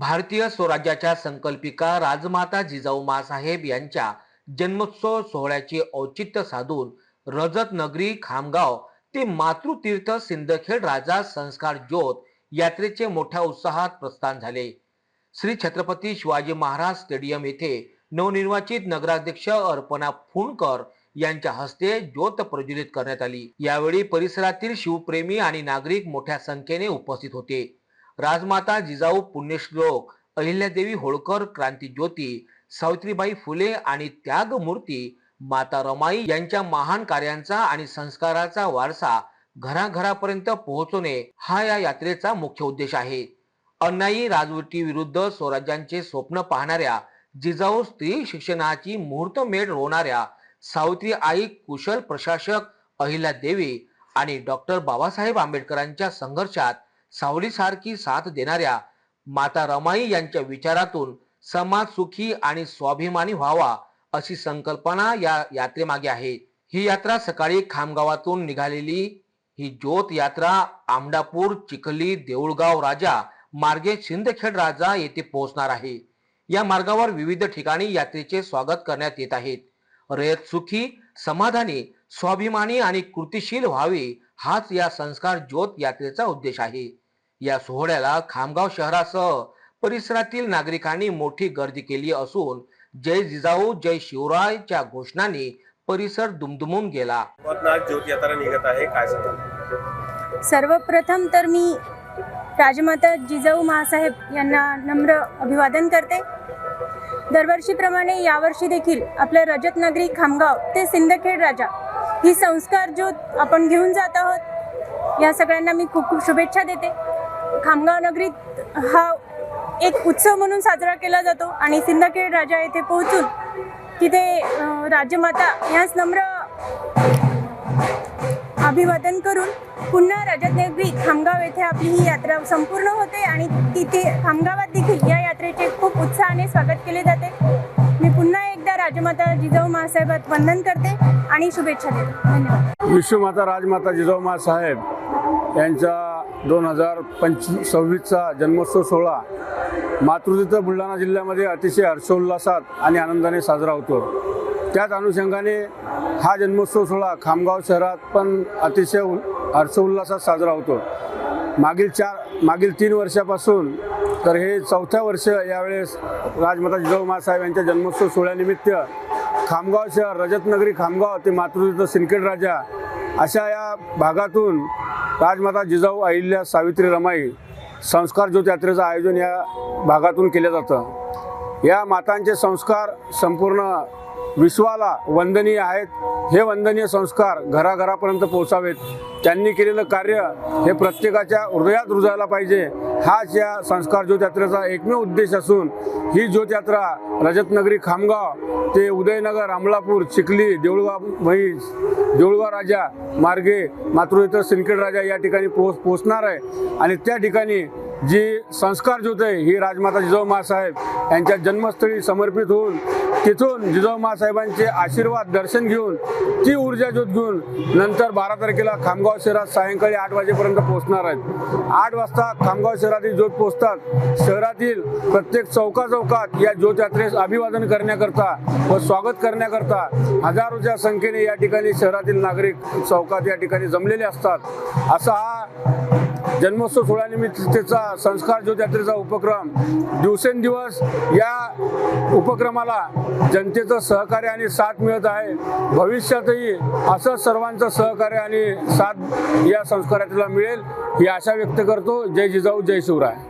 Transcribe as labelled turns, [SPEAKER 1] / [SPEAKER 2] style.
[SPEAKER 1] भारतीय स्वराज्याच्या संकल्पिका राजमाता जिजाऊ मासाहेब यांच्या जन्मोत्सव सोहळ्याचे औचित्य साधून रजत नगरी खामगाव ते मातृतीर्थ सिंदखेड राजा संस्कार ज्योत यात्रेचे मोठ्या उत्साहात प्रस्थान झाले. श्री छत्रपती शिवाजी महाराज स्टेडियम येथे नवनिर्वाचित नगराध्यक्ष अर्पणा फुंडकर यांच्या हस्ते ज्योत प्रज्वलित करण्यात आली. यावेळी परिसरातील शिवप्रेमी आणि नागरिक मोठ्या संख्येने उपस्थित होते. राजमाता जिजाऊ पुण्यश्लोक अहिल्यादेवी होळकर क्रांती ज्योती सावित्रीबाई फुले आणि त्यागमूर्ती माता रमाई यांच्या महान कार्यांचा आणि संस्काराचा वारसा घराघरापर्यंत पोहोचवणे हा या यात्रेचा मुख्य उद्देश आहे. अन्यायी राजवटी विरुद्ध स्वराज्यांचे स्वप्न पाहणाऱ्या जिजाऊ स्त्री शिक्षणाची मुहूर्तमेढ रोवणाऱ्या सावित्री आई कुशल प्रशासक अहिल्या देवी आणि डॉक्टर बाबासाहेब आंबेडकरांच्या संघर्षात सावलीसारखी साथ देणाऱ्या माता रमाई यांच्या विचारातून समाज सुखी आणि स्वाभिमानी व्हावा अशी संकल्पना या यात्रेमागे आहे. ही यात्रा सकाळी खामगावातून निघालेली ही ज्योत यात्रा आमडापूर चिखली देऊळगाव राजा मार्गे सिंदखेड राजा येथे पोहोचणार आहे. या मार्गावर विविध ठिकाणी यात्रेचे स्वागत करण्यात येत आहेत. रयत सुखी समाधानी स्वाभिमानी आणि कृतिशील व्हावे हाच या संस्कार ज्योत यात्रेचा उद्देश आहे. या सोहळ्याला खामगाव शहरासह परिसरातील नागरिकांनी मोठी गर्दी केली असून जय जिजाऊ जय शिवरायच्या घोषणांनी परिसर दुमदुमून गेला.
[SPEAKER 2] आज ज्योत यात्रा निघत आहे. काय सांगाल?
[SPEAKER 3] सर्वप्रथम तर मी राजमाता जिजाऊ महासाहेब यांना नम्र अभिवादन करते. दरवर्षीप्रमाणे यावर्षी देखील आपलं रजतनगरी खामगाव ते सिंदखेड राजा ही संस्कार ज्योत आपण घेऊन जात आहोत. या सगळ्यांना मी खूप खूप शुभेच्छा देते. खामगाव नगरीत हा एक उत्सव म्हणून साजरा केला जातो आणि सिंदखेड राजा येथे पोहोचून तिथे राजमाता यास नम्र अभिवादन करून पुन्हा रजतनगरी खामगाव येथे आपली ही यात्रा संपूर्ण होते आणि तिथे खामगावात देखील या यात्रेचे खूप उत्साहाने स्वागत केले जाते. मी पुन्हा एकदा राजमाता जिजाऊ महासाहेबात वंदन करते आणि शुभेच्छा देते. धन्यवाद.
[SPEAKER 4] विश्वमाता राजमाता जिजाऊ महासाहेब यांचा दोन हजार पंच सव्वीसचा जन्मोत्सव सोहळा मातृतीर्थ बुलढाणा जिल्ह्यामध्ये अतिशय हर्षोल्लासात आणि आनंदाने साजरा होतो. त्याच अनुषंगाने हा जन्मोत्सव सोहळा खामगाव शहरात पण अतिशय उल हर्षोल्लासात साजरा होतो. मागील चार मागील तीन वर्षापासून तर हे चौथ्या वर्ष यावेळेस राजमाता जिजाऊ मासाहेब यांच्या जन्मोत्सव सोहळ्यानिमित्त खामगाव शहर रजतनगरी खामगाव ते मातृतीर्थ सिंदखेड राजा अशा या भागातून राजमाता जिजाऊ अहिल्या सावित्री रमाई संस्कार ज्योत यात्रेचं आयोजन या भागातून केलं जातं. या मातांचे संस्कार संपूर्ण विश्वाला वंदनीय आहेत. हे वंदनीय संस्कार घराघरापर्यंत पोहोचावेत. त्यांनी केलेलं कार्य हे प्रत्येकाच्या हृदयात रुजायला पाहिजे. हाच या संस्कार ज्योतयात्रेचा एकमेव उद्देश असून ही ज्योतयात्रा रजतनगरी खामगाव ते उदयनगर अमलापूर चिखली देऊळगाव म्हैस देऊळगाव राजा मार्गे मातृतीर्थ सिंदखेड राजा या ठिकाणी पोच पोचणार आहे. आणि त्या ठिकाणी जी संस्कार ज्योत आहे ही राजमाता जिजाऊ मासाहेब यांच्या जन्मस्थळी समर्पित होऊन तिथून जिजाऊ साहेबांचे आशीर्वाद दर्शन घेऊन ती ऊर्जा ज्योत घेऊन नंतर बारा तारखेला खामगाव शहरात सायंकाळी आठ वाजेपर्यंत पोहोचणार आहेत. आठ वाजता खामगाव शहरातील ज्योत पोहोचतात. शहरातील प्रत्येक चौका चौकात या ज्योत यात्रेस अभिवादन करण्याकरता व स्वागत करण्याकरता हजारोच्या संख्येने या ठिकाणी शहरातील नागरिक चौकात या ठिकाणी जमलेले असतात. असा हा जन्मोत्सव सोहळ्यानिमित्तचा संस्कार ज्योतयात्रेचा उपक्रम दिवसेंदिवस या उपक्रमाला जनतेचं सहकार्य आणि साथ मिळत आहे. भविष्यातही असंच सर्वांचं सहकार्य आणि साथ या संस्कारातला मिळेल ही आशा व्यक्त करतो. जय जिजाऊ जय शिवराय.